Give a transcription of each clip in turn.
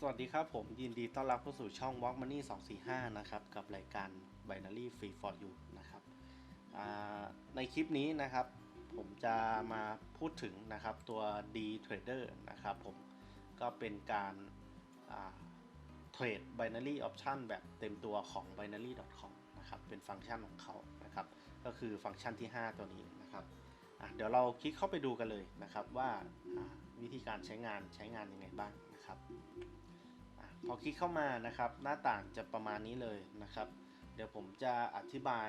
สวัสดีครับผมยินดีต้อนรับเข้าสู่ช่อง Walk Money 245 นะครับ กับรายการ Binary Free for You นะครับในคลิปนี้นะครับ ผมจะมาพูดถึงนะครับตัว D Trader นะครับผมก็เป็นการเทรด Binary Option แบบเต็มตัวของ binary.com นะครับเป็นฟังก์ชันของเขานะครับ ก็คือฟังก์ชันที่ 5 ตัวนี้นะครับเดี๋ยวเราคลิกเข้าไปดูกันเลยนะครับว่า วิธีการใช้งานใช้งานยังไงบ้างนะครับอพอคลิกเข้ามานะครับ หน้าต่างจะประมาณนี้เลยนะครับ เดี๋ยวผมจะอธิบาย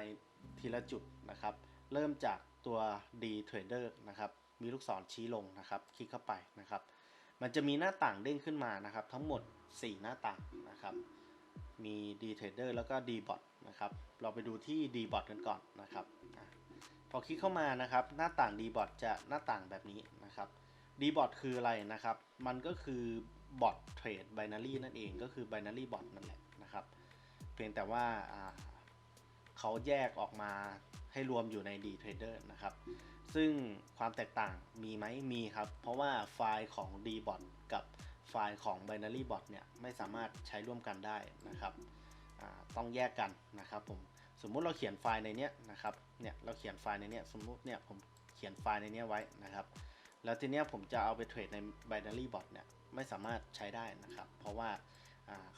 ทีละจุดนะครับ เริ่มจากตัว D Trader นะครับมีลูกศรชี้ลงนะครับ คลิกเข้าไปนะครับ มันจะมีหน้าต่างเด้งขึ้นมานะครับ ทั้งหมด 4 หน้าต่างนะครับ มี D Trader แล้วก็ D Bot นะครับ เราไปดูที่ D Bot กันก่อนนะครับพอคลิกเข้ามานะครับ หน้าต่าง D Bot จะหน้าต่างแบบนี้นะครับ D Bot คืออะไรนะครับ มันก็คือบอทเทรด binary นั่นเองก็คือ binary bot นั่นแหละนะครับ เพียงแต่ว่าเขาแยกออกมาให้รวมอยู่ใน D Trader นะครับ ซึ่งความแตกต่างมีไหมมีครับ เพราะว่าไฟล์ของ D Bot กับไฟล์ของ binary bot เนี่ย ไม่สามารถใช้ร่วมกันได้นะครับ ต้องแยกกันนะครับผม สมมุติเราเขียนไฟล์ในเนี้ยนะครับ เนี่ยเราเขียนไฟล์ในเนี้ยสมมุติเนี่ยผมเขียนไฟล์ในเนี้ยไว้นะครับ แล้วทีเนี้ยผมจะเอาไปเทรดใน binary bot เนี่ยไม่สามารถใช้ได้นะครับ เพราะว่า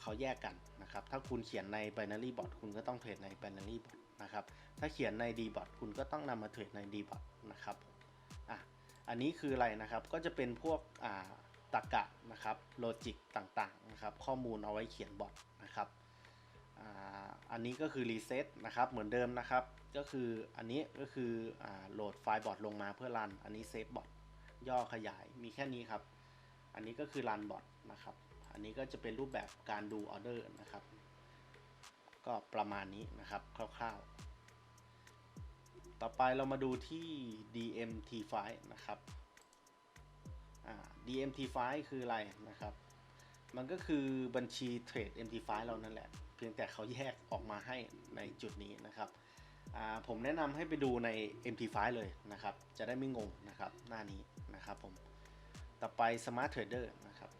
เขาแยกกันนะครับ ถ้าคุณเขียนใน binary bot คุณก็ต้องเทรดใน binary bot นะครับ ถ้าเขียนใน d bot คุณก็ต้องนำมาเทรดใน d bot นะครับอะอันนี้คืออะไรนะครับ ก็จะเป็นพวกอ่าตรรกะนะครับ โลจิกต่างๆนะครับ ข้อมูลเอาไว้เขียนบอทนะครับอ,อันนี้ก็คือรีเซ็ตนะครับ เหมือนเดิมนะครับ ก็คืออันนี้ก็คืออโหลดไฟล์บอทลงมาเพื่อรัน อันนี้เซฟบอท ย่อขยายมีแค่นี้ครับ อันนี้ก็คือรันบอทนะครับ อันนี้ก็จะเป็นรูปแบบการดูออเดอร์นะครับ ก็ประมาณนี้นะครับคร่าวๆ ต่อไปเรามาดูที่ DMT5 นะครับ DMT5 คืออะไรนะครับ มันก็คือบัญชีเทรด MT5 เรานั่นแหละ เพียงแต่เขาแยกออกมาให้ในจุดนี้นะครับ ผมแนะนำให้ไปดูใน MT5 เลยนะครับ จะได้ไม่งงนะครับ หน้านี้นะครับผม ต่อไป Smart Trader นะครับ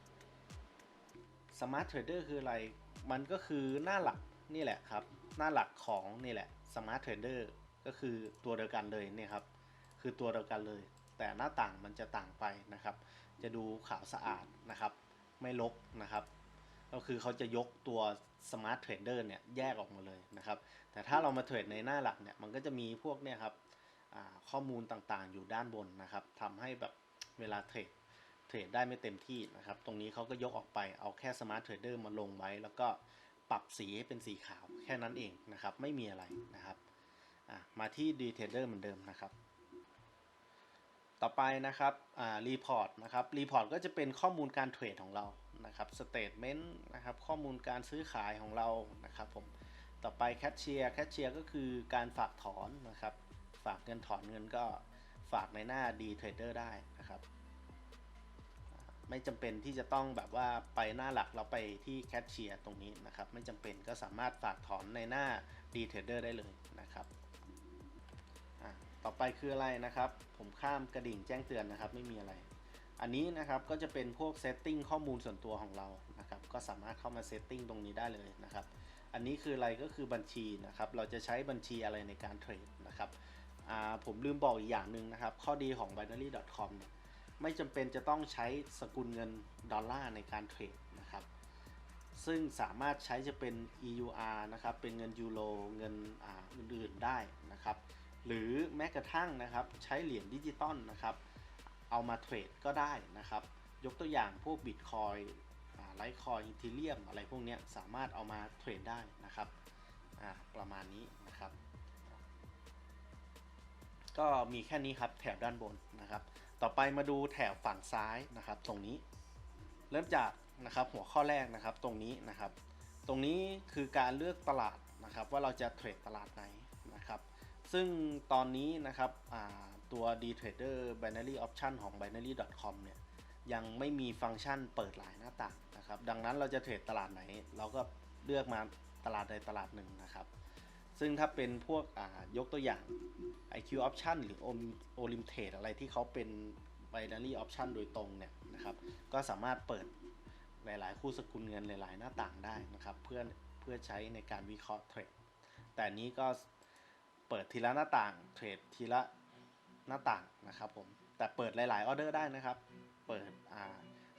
Smart Trader คืออะไร มันก็คือหน้าหลักนี่แหละครับ หน้าหลักของนี่แหละ Smart Trader ก็คือตัวเดียวกันเลยเนี่ยครับ คือตัวเดียวกันเลย แต่หน้าต่างมันจะต่างไปนะครับ จะดูขาวสะอาดนะครับ ไม่ลกนะครับ ก็คือเขาจะยกตัว Smart Trader เนี่ยแยกออกมาเลยนะครับ แต่ถ้าเรามาเทรดในหน้าหลักเนี่ยมันก็จะมีพวกเนี่ยครับข้อมูลต่างๆ อยู่ด้านบนนะครับทำให้แบบเวลาเทรดเทรดได้ไม่เต็มที่นะครับ ตรงนี้เขาก็ยกออกไปเอาแค่ Smart Trader มาลงไว้ แล้วก็ปรับสีให้เป็นสีขาวแค่นั้นเองนะครับ ไม่มีอะไรนะครับมาที่ D Trader เหมือนเดิมนะครับ ต่อไปนะครับอ่ารีพอร์ตนะครับรีพอร์ตก็จะเป็นข้อมูลการเทรดของเรานะครับสเตทเมนต์นะครับข้อมูลการซื้อขายของเรานะครับผมต่อไปแคชเชียร์แคชเชียร์ก็คือการฝากถอนนะครับฝากเงินถอนเงินก็ฝากในหน้า D Trader ได้นะครับ ไม่จำเป็นที่จะต้องแบบว่าไปหน้าหลักเราไปที่แคชเชียร์ตรงนี้นะครับ ไม่จำเป็นก็สามารถฝากถอนในหน้า D Trader ได้เลยนะครับ ต่อไปคืออะไรนะครับ ผมข้ามกระดิ่งแจ้งเตือนนะครับ ไม่มีอะไร อันนี้นะครับก็จะเป็นพวกเซตติ้งข้อมูลส่วนตัวของเรานะครับ ก็สามารถเข้ามาเซตติ้งตรงนี้ได้เลยนะครับ อันนี้คืออะไรก็คือบัญชีนะครับ เราจะใช้บัญชีอะไรในการเทรดนะครับผมลืมบอกอีกอย่างหนึ่งนะครับ ข้อดีของ binary.com เนี่ยไม่จำเป็นจะต้องใช้สกุลเงินดอลลาร์ในการเทรดนะครับซึ่งสามารถใช้จะเป็น EUR นะครับ เป็นเงินยูโร เงินออื่นๆได้นะครับ หรือแม้กระทั่งนะครับใช้เหรียญดิจิตอลนะครับ เอามาเทรดก็ได้นะครับ ยกตัวอย่างพวกบิตคอยไลท์คอยอีเทเรียมอะไรพวกนี้สามารถเอามาเทรดได้นะครับประมาณนี้นะครับ ก็มีแค่นี้ครับแถบด้านบนนะครับ ต่อไปมาดูแถบฝั่งซ้ายนะครับ ตรงนี้ เริ่มจากนะครับหัวข้อแรกนะครับตรงนี้นะครับ ตรงนี้คือการเลือกตลาดนะครับ ว่าเราจะเทรดตลาดไหนนะครับ ซึ่งตอนนี้นะครับตัว D Trader Binary Option ของ binary.com เนี่ยยังไม่มีฟังก์ชันเปิดหลายหน้าต่างนะครับ ดังนั้นเราจะเทรดตลาดไหน เราก็เลือกมาตลาดใดตลาดหนึ่งนะครับ ซึ่งถ้าเป็นพวกยกตัวอย่าง IQ Option หรือ Olim Trade อะไรที่เขาเป็น binary option โดยตรงเนี่ยนะครับ ก็สามารถเปิดหลาย ๆ คู่สกุลเงินหลาย ๆ หน้าต่างได้นะครับ เพื่อเพื่อใช้ในการวิเคราะห์เทรดแต่นี้ก็ เปิดทีละหน้าต่างเทรดทีละหน้าต่างนะครับผมแต่เปิดหลายๆออเดอร์ได้นะครับ เปิดอ่า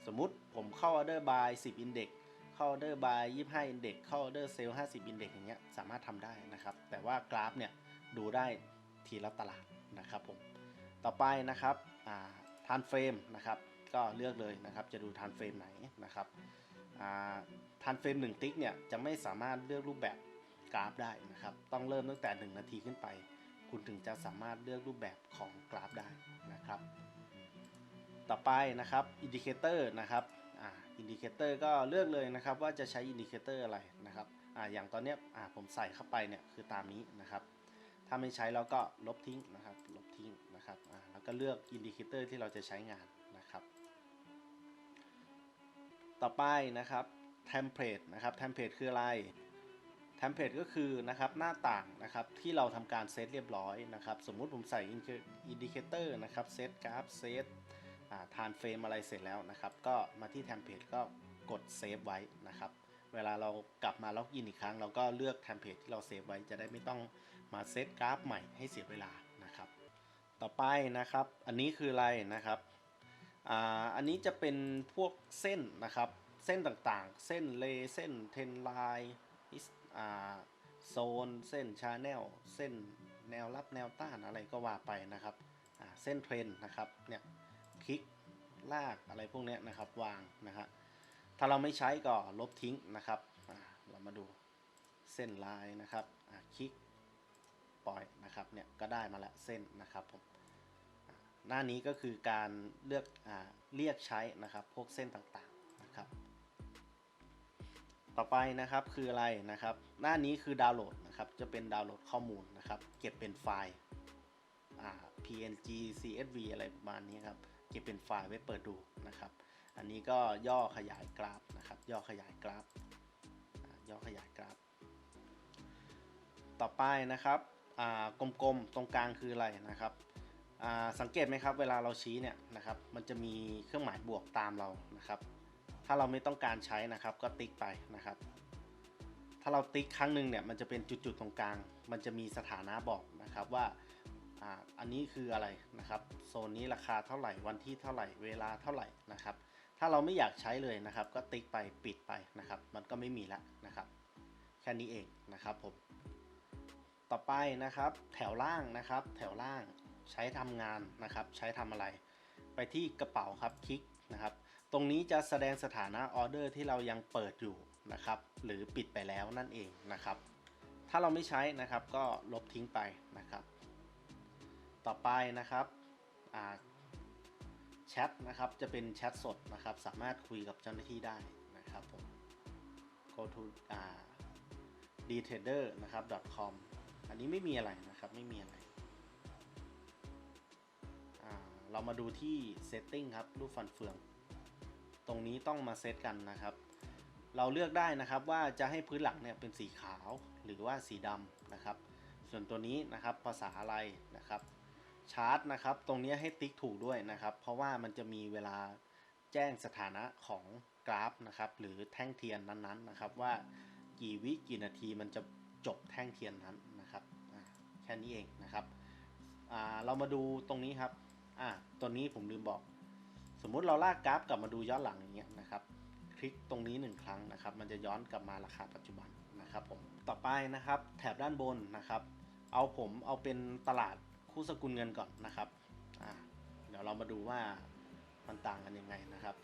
สมมุติผมเข้าออเดอร์ by 10 index เข้าออเดอร์ by 25 index เข้าออเดอร์ sell 50 index อย่างเงี้ยสามารถทำได้นะครับ แต่ว่ากราฟเนี่ยดูได้ทีละตลาดนะครับผมต่อไปนะครับทานเฟรมนะครับก็เลือกเลยนะครับจะดูทานเฟรมไหนนะครับทานเฟรม1ติ๊กเนี่ยจะไม่สามารถเลือกรูปแบบ กราฟได้นะครับ ต้องเริ่มตั้งแต่ 1 นาทีขึ้นไป คุณถึงจะสามารถเลือกรูปแบบของกราฟได้นะครับ ต่อไปนะครับอินดิเคเตอร์นะครับอินดิเคเตอร์ก็เลือกเลยนะครับ ว่าจะใช้อินดิเคเตอร์อะไรนะครับออย่างตอนนี้ผมใส่เข้าไปเนี่ยคือตามนี้นะครับ ถ้าไม่ใช้เราก็ลบทิ้งนะครับ ลบทิ้งนะครับแล้วก็เลือกอินดิเคเตอร์ที่เราจะใช้งานนะครับ ต่อไปนะครับเทมเพลตนะครับเทมเพลตคืออะไร มเพลตก็คือนะครับหน้าต่างนะครับที่เราทำการเซตเรียบร้อยนะครับสมมุติผมใส่อินดิเคเตอร์นะครับเซตกราฟเซตทานเฟรมอะไรเสร็จแล้วนะครับ ก็มาที่เทมเพลตก็กดเซฟไว้นะครับเวลาเรากลับมาล็อกอินอีกครั้ง เราก็เลือกเทมเพลตที่เราเซฟไว้จะได้ไม่ต้องมาเซตกราฟใหม่ให้เสียเวลานะครับ ต่อไปนะครับอันนี้คืออะไรนะครับอ่าอันนี้จะเป็นพวกเส้นนะครับ เส้นต่างๆ เส้นเลเส้นเทนไลน์ โซน เส้นชาแนลเส้นแนวรับแนวต้านอะไรก็ว่าไปนะครับเส้นเทรนนะครับเนี่ยคลิกลากอะไรพวกนี้นะครับวางนะฮะถ้าเราไม่ใช้ก็ลบทิ้งนะครับเรามาดูเส้นลายนะครับคลิกปล่อยนะครับเนี่ยก็ได้มาละเส้นนะครับผมหน้านี้ก็คือการเลือกอเรียกใช้นะครับพวกเส้นต่าง ต่อไปนะครับคืออะไรนะครับ หน้านี้คือดาวน์โหลดนะครับ จะเป็นดาวน์โหลดข้อมูลนะครับ เก็บเป็นไฟล์ PNG CSV อะไรประมาณนี้ครับ เก็บเป็นไฟล์ไว้เปิดดูนะครับ อันนี้ก็ย่อขยายกราฟนะครับ ย่อขยายกราฟ ย่อขยายกราฟ ต่อไปนะครับกลมๆ ตรงกลางคืออะไรนะครับสังเกตไหมครับ เวลาเราชี้เนี่ยนะครับ มันจะมีเครื่องหมายบวกตามเรานะครับ ถ้าเราไม่ต้องการใช้นะครับก็ติ๊กไปนะครับ ถ้าเราติ๊กครั้งหนึ่งเนี่ยมันจะเป็นจุดๆตรงกลาง มันจะมีสถานะบอกนะครับว่าอ่าอันนี้คืออะไรนะครับ โซนนี้ราคาเท่าไหร่วันที่เท่าไหร่เวลาเท่าไหร่นะครับ ถ้าเราไม่อยากใช้เลยนะครับ ก็ติ๊กไปปิดไปนะครับ มันก็ไม่มีละนะครับ แค่นี้เองนะครับผมต่อไปนะครับ แถวล่างนะครับ แถวล่างใช้ทำงานนะครับ ใช้ทำอะไร ไปที่กระเป๋าครับคลิกนะครับ ตรงนี้จะแสดงสถานะออเดอร์ที่เรายังเปิดอยู่นะครับ หรือปิดไปแล้วนั่นเองนะครับ ถ้าเราไม่ใช้นะครับก็ลบทิ้งไปนะครับ ต่อไปนะครับแชทนะครับจะเป็นแชทสดนะครับ สามารถคุยกับเจ้าหน้าที่ได้นะครับผม go to d t r a d e r นะครับ .com อันนี้ไม่มีอะไรนะครับไม่มีอะไรเรามาดูที่ setting ครับ รูปฟันเฟือง ตรงนี้ต้องมาเซตกันนะครับ เราเลือกได้นะครับว่าจะให้พื้นหลังเนี่ยเป็นสีขาวหรือว่าสีดำนะครับ ส่วนตัวนี้นะครับภาษาอะไรนะครับ ชาร์ตนะครับตรงนี้ให้ติ๊กถูกด้วยนะครับ เพราะว่ามันจะมีเวลาแจ้งสถานะของกราฟนะครับ หรือแท่งเทียนนั้นๆนะครับ ว่ากี่วิกี่นาทีมันจะจบแท่งเทียนนั้นนะครับแค่นี้เองนะครับเรามาดูตรงนี้ครับอ่าตัวนี้ผมลืมบอก สมมุติเราลากกราฟกลับมาดูย้อนหลังอย่างเงี้ยนะครับ คลิกตรงนี้หนึ่งครั้งนะครับ มันจะย้อนกลับมาราคาปัจจุบันนะครับผมต่อไปนะครับแถบด้านบนนะครับ เอาผมเอาเป็นตลาดคู่สกุลเงินก่อนนะครับเดี๋ยวเรามาดูว่ามันต่างกันยังไงนะครับ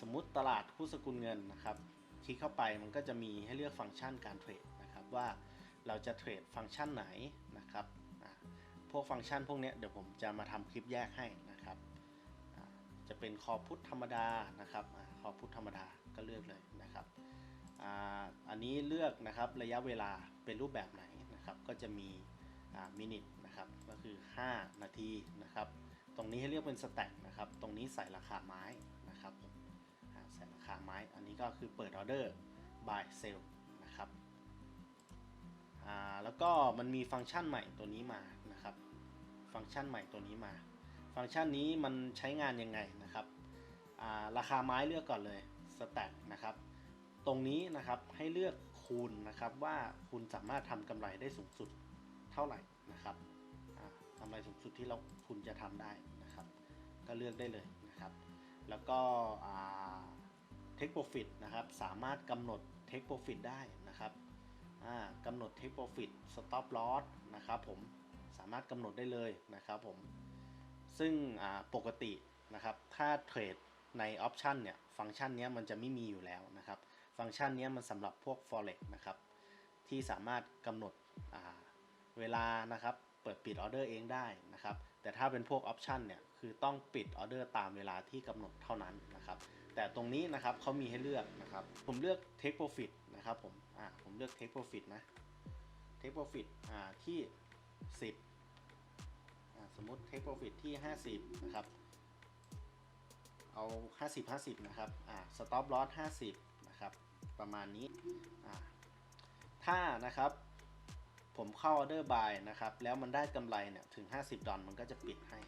สมมุติตลาดคู่สกุลเงินนะครับ คลิกเข้าไปมันก็จะมีให้เลือกฟังก์ชันการเทรดนะครับว่าเราจะเทรดฟังก์ชันไหนนะครับพวกฟังก์ชันพวกเนี้ยเดี๋ยวผมจะมาทำคลิปแยกให้ จะเป็นคอพุทธธรรมดานะครับคอพุทธธรรมดาก็เลือกเลยนะครับอ,อันนี้เลือกนะครับระยะเวลาเป็นรูปแบบไหนนะครับก็จะมีมินิทนะครับก็คือ 5 นาทีนะครับ ตรงนี้ให้เรียกเป็นสแต็กนะครับ ตรงนี้ใส่ราคาไม้นะครับใส่ราคาไม้ อันนี้ก็คือเปิดออเดอร์ by sell นะครับแล้วก็มันมีฟังก์ชันใหม่ตัวนี้มานะครับ ฟังก์ชันใหม่ตัวนี้มา ฟังก์ชันนี้มันใช้งานยังไงนะครับาราคาไม้เลือกก่อนเลยสแต็กนะครับ ตรงนี้นะครับให้เลือกคูณนะครับว่าคุณสามารถทำกำไรได้สูงสุดเท่าไหร่นะครับกำไรสูงสุดที่เราคุณจะทำได้นะครับ ก็เลือกได้เลยนะครับ แล้วก็เทคโปรฟิตนะครับ สามารถกำหนดเทคโปรฟิตได้นะครับอ่ากำหนดเทคโปรฟิตสต็อปลอสนะครับผมสามารถกำหนดได้เลยนะครับผม ซึ่งปกตินะครับถ้าเทรดในออปชันเนี่ยฟังก์ชันนี้มันจะไม่มีอยู่แล้วนะครับฟังก์ชันนี้มันสำหรับพวก forex นะครับที่สามารถกำหนดเวลานะครับเปิดปิดออเดอร์เองได้นะครับแต่ถ้าเป็นพวกออปชันเนี่ยคือต้องปิดออเดอร์ตามเวลาที่กำหนดเท่านั้นนะครับแต่ตรงนี้นะครับเขามีให้เลือกนะครับผมเลือก take profit นะครับผมอ่าผมเลือก take profit นะ take profit อ่าที่ 10 สมมติ take profit ที่ 50 นะครับ เอา 50 50 นะครับ อ่า stop loss 50 นะครับ ประมาณนี้ อ่า ถ้านะครับ ผมเข้าออเดอร์บายนะครับ แล้วมันได้กำไรเนี่ย ถึง 50 ดอลมันก็จะปิดให้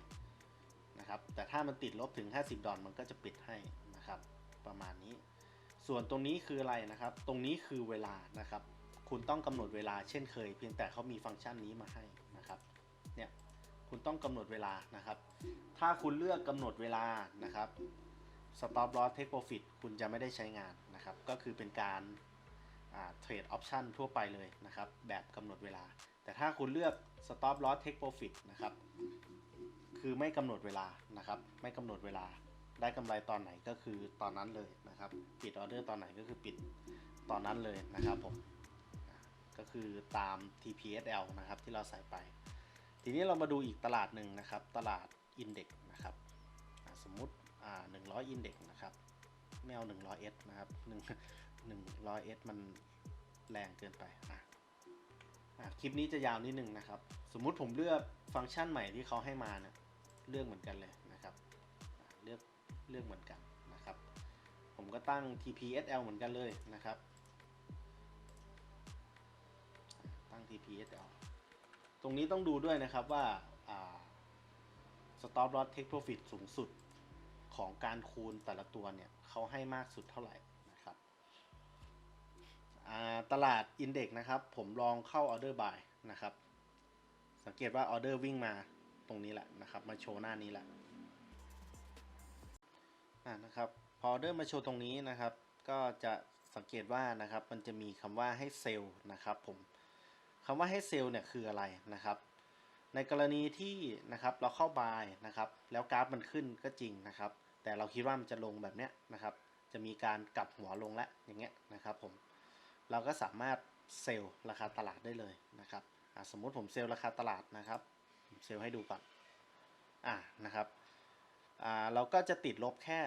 นะครับ แต่ถ้ามันติดลบถึง 50 ดอลมันก็จะปิดให้นะครับ ประมาณนี้ ส่วนตรงนี้คืออะไรนะครับ ตรงนี้คือเวลานะครับ คุณต้องกำหนดเวลาเช่นเคย เพียงแต่เขามีฟังก์ชันนี้มาให้นะครับ เนี่ย คุณต้องกำหนดเวลานะครับ ถ้าคุณเลือกกำหนดเวลานะครับ stop loss take profit คุณจะไม่ได้ใช้งานนะครับ ก็คือเป็นการเทรดออปชันทั่วไปเลยนะครับ แบบกำหนดเวลา แต่ถ้าคุณเลือก stop loss take profit นะครับ คือไม่กำหนดเวลานะครับ ไม่กำหนดเวลา ได้กำไรตอนไหนก็คือตอนนั้นเลยนะครับ ปิดออเดอร์ตอนไหนก็คือปิดตอนนั้นเลยนะครับผม ก็คือตาม TPSL นะครับที่เราใส่ไป ทีนี้เรามาดูอีกตลาดหนึ่งนะครับ ตลาด Index นะครับสมมุติอ่า100 Index นะครับไม่เอา 100S นะครับ1 100S มันแรงเกินไปอะอะคลิปนี้จะยาวนิดนึงนะครับ สมมุติผมเลือกฟังก์ชันใหม่ที่เขาให้มานี่ยเลือกเหมือนกันเลยนะครับ เลือกเลือกเหมือนกันนะครับ ผมก็ตั้ง TPSL เหมือนกันเลยนะครับ ตั้ง TPSL ตรงนี้ต้องดูด้วยนะครับว่าา stop loss take profit สูงสุดของการคูณแต่ละตัวเนี่ยเขาให้มากสุดเท่าไหร่นะครับอ่าตลาด Index นะครับ ผมลองเข้า Order Buy นะครับ สังเกตว่าออเดอร์วิ่งมาตรงนี้แหละนะครับมาโชว์หน้านี้แหละนะครับพอออเดอร์มาโชว์ตรงนี้นะครับ ก็จะสังเกตว่านะครับมันจะมีคำว่าให้เซลล์นะครับผม คำว่าให้เซลล์เนี่ยคืออะไรนะครับ ในกรณีที่นะครับเราเข้าบายนะครับ แล้วกราฟมันขึ้นก็จริงนะครับ แต่เราคิดว่ามันจะลงแบบเนี้ยนะครับ จะมีการกลับหัวลงแล้วอย่างเงี้ยนะครับผมเราก็สามารถเซลล์ราคาตลาดได้เลยนะครับสมมุติผมเซลล์ราคาตลาดนะครับเซลล์ให้ดูก่อนอ่านะครับอ่าเราก็จะติดลบแค่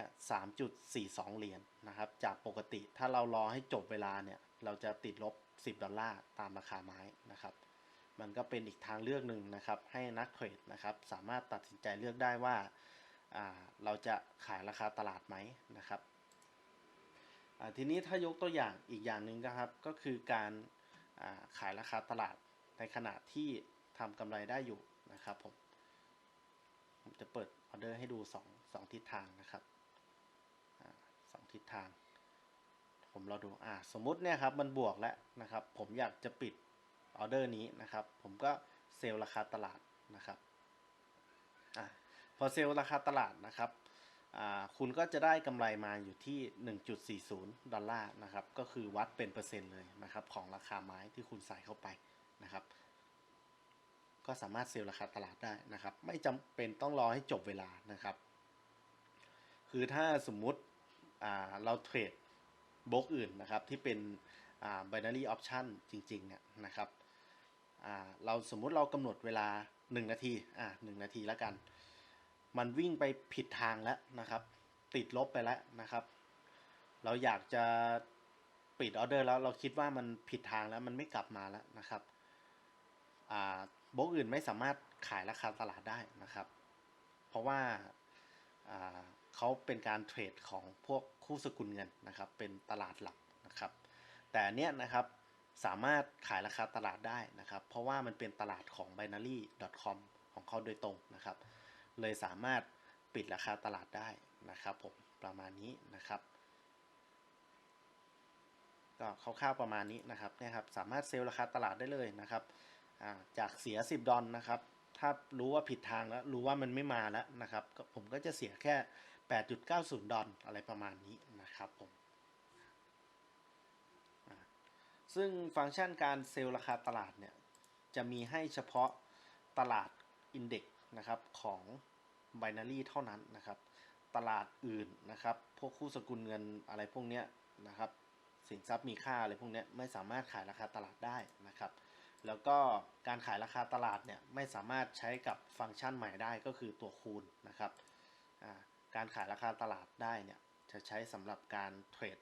3.42 เหรียญนะครับ จากปกติถ้าเรารอให้จบเวลาเนี่ย เราจะติดลบ10 ดอลลาร์ตามราคาไม้นะครับ มันก็เป็นอีกทางเลือกหนึ่งนะครับ ให้นักเทรดนะครับสามารถตัดสินใจเลือกได้ว่าาเราจะขายราคาตลาดไหมนะครับทีนี้ถ้ายกตัวอย่างอีกอย่างหนึ่งนะครับ ก็คือการาขายราคาตลาดในขณะที่ทำกำไรได้อยู่นะครับผมผมจะเปิดออเดอร์ให้ดูสองสองทิศทางนะครับสองทิศทาง ผมเราดูอ่าสมมุติเนี่ยครับมันบวกแล้วนะครับ ผมอยากจะปิดออเดอร์นี้นะครับ ผมก็เซลล์ราคาตลาดนะครับอ่าพอเซลล์ราคาตลาดนะครับอ่าคุณก็จะได้กำไรมาอยู่ที่ 1.40 ดอลลาร์นะครับ ก็คือวัดเป็นเปอร์เซ็นต์เลยนะครับของราคาไม้ที่คุณใส่เข้าไปนะครับ ก็สามารถเซลล์ราคาตลาดได้นะครับ ไม่จำเป็นต้องรอให้จบเวลานะครับ คือถ้าสมมุติอ่าเราเทรด บล็อกอื่นนะครับที่เป็นอ่า binary option จริงๆเนี่ยนะครับเราสมมุติเรากำหนดเวลา 1 นาทีอ่าหนาทีแล้วกัน มันวิ่งไปผิดทางแล้วนะครับ ติดลบไปแล้วนะครับ เราอยากจะปิดออเดอร์แล้วเราคิดว่ามันผิดทางแล้วมันไม่กลับมาแล้วนะครับอ่าบล็อกอื่นไม่สามารถขายราคาตลาดได้นะครับ เพราะว่าเขาเป็นการเทรดของพวก คู่สกุลเงินนะครับ เป็นตลาดหลักนะครับ แต่อันเนี้ยนะครับสามารถขายราคาตลาดได้นะครับ เพราะว่ามันเป็นตลาดของ binary.com ของเขาโดยตรงนะครับ เลยสามารถปิดราคาตลาดได้นะครับผมประมาณนี้นะครับก็คร่าวๆประมาณนี้นะครับเนี่ยครับสามารถเซลล์ราคาตลาดได้เลยนะครับจากเสีย 10 ดอลนะครับ ถ้ารู้ว่าผิดทางแล้วรู้ว่ามันไม่มาแล้วนะครับผมก็จะเสียแค่ 8.90 ดอลอะไรประมาณนี้นะครับผม ซึ่งฟังก์ชันการเซลล์ราคาตลาดเนี่ย จะมีให้เฉพาะตลาดอินเด็กนะครับของ Binary เท่านั้นนะครับ ตลาดอื่นนะครับ พวกคู่สกุลเงินอะไรพวกเนี้ยนะครับ สินทรัพย์มีค่าอะไรพวกเนี้ยไม่สามารถขายราคาตลาดได้นะครับ แล้วก็การขายราคาตลาดเนี่ยไม่สามารถใช้กับฟังก์ชันใหม่ได้ก็คือตัวคูณนะครับ อ่า การขายราคาตลาดได้เนี่ยจะใช้สำหรับการเทรด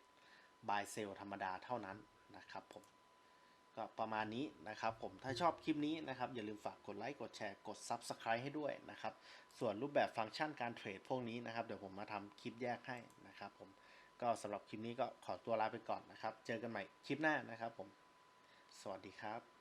buy sell ธรรมดาเท่านั้นนะครับผมก็ประมาณนี้นะครับผมถ้าชอบคลิปนี้นะครับ อย่าลืมฝากกดไลค์กดแชร์กด Subscribe ให้ด้วยนะครับ ส่วนรูปแบบฟังก์ชันการเทรดพวกนี้นะครับ เดี๋ยวผมมาทำคลิปแยกให้นะครับผมก็สำหรับคลิปนี้ก็ขอตัวลาไปก่อนนะครับ เจอกันใหม่คลิปหน้านะครับผม สวัสดีครับ